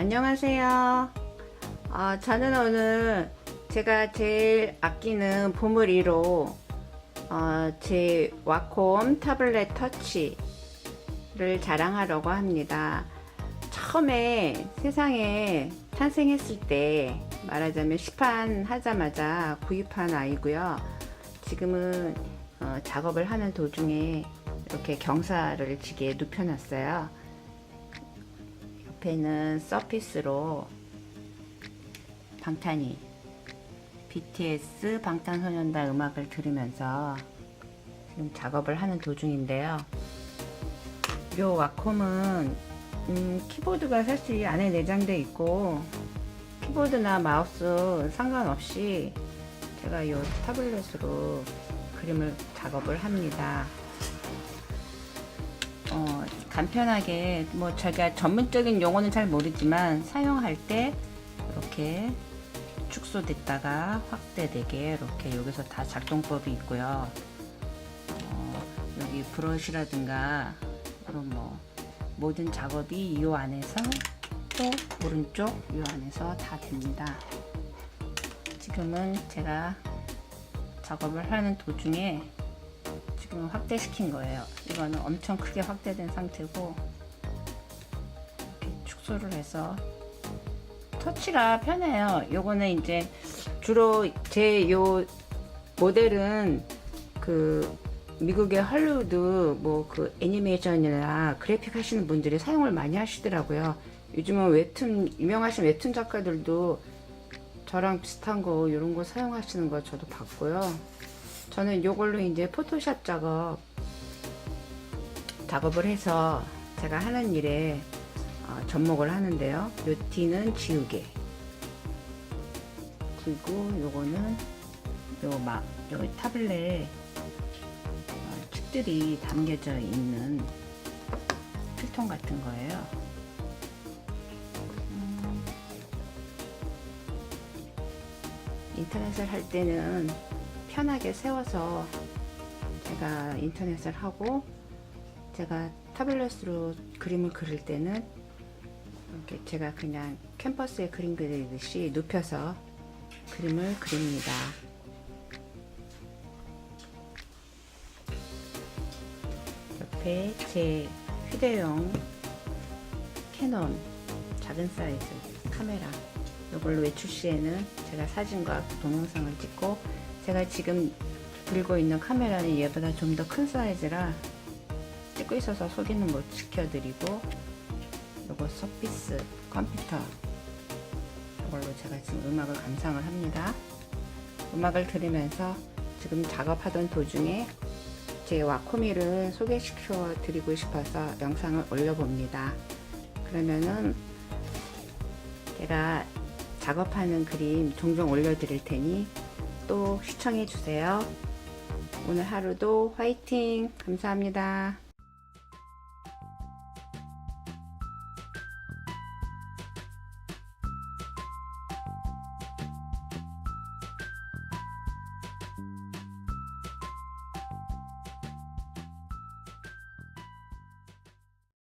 안녕하세요. 어, 저는 오늘 제가 제일 아끼는 보물 1호 어, 제 와콤 타블렛 터치를 자랑하려고 합니다. 처음에 세상에 탄생했을 때 말하자면 시판 하자마자 구입한 아이고요. 지금은 어, 작업을 하는 도중에 이렇게 경사를 지게 눕혀놨어요. 옆에는 서피스로 방탄이 BTS 방탄소년단 음악을 들으면서 지금 작업을 하는 도중인데요. 요 와콤은 음, 키보드가 사실 안에 내장되어 있고 키보드나 마우스 상관없이 제가 이 타블렛으로 그림을 작업을 합니다. 어, 간편하게 뭐 제가 전문적인 용어는 잘 모르지만 사용할 때 이렇게 축소됐다가 확대되게 이렇게 여기서 다 작동법이 있고요. 어, 여기 브러쉬라든가 그런 뭐 모든 작업이 이 안에서 또 오른쪽 이 안에서 다 됩니다. 지금은 제가 작업을 하는 도중에 지금 확대시킨 거예요. 이거는 엄청 크게 확대된 상태고 축소를 해서 터치가 편해요. 요거는 이제 주로 제 요 모델은 그 미국의 할리우드 뭐 그 애니메이션이나 그래픽 하시는 분들이 사용을 많이 하시더라고요. 요즘은 웹툰 유명하신 웹툰 작가들도 저랑 비슷한 거 이런 거 사용하시는 거 저도 봤고요. 저는 이걸로 이제 포토샵 작업 작업을 해서 제가 하는 일에 어, 접목을 하는데요. 요 T는 지우개 그리고 요거는 요 막, 요 타블렛 어, 책들이 담겨져 있는 필통 같은 거예요. 음, 인터넷을 할 때는 편하게 세워서 제가 인터넷을 하고 제가 타블렛으로 그림을 그릴 때는 이렇게 제가 그냥 캔버스에 그림 그리듯이 눕혀서 그림을 그립니다. 옆에 제 휴대용 캐논 작은 사이즈 카메라 이걸로 외출 시에는 제가 사진과 동영상을 찍고 제가 지금 들고 있는 카메라는 얘보다 좀 더 큰 사이즈라 찍고 있어서 속이는 못 지켜드리고 요거 서피스 컴퓨터 이걸로 제가 지금 음악을 감상을 합니다. 음악을 들으면서 지금 작업하던 도중에 제 와코미를 소개시켜 드리고 싶어서 영상을 올려봅니다. 그러면은 제가 작업하는 그림 종종 올려드릴 테니 또 시청해 주세요. 오늘 하루도 화이팅! 감사합니다.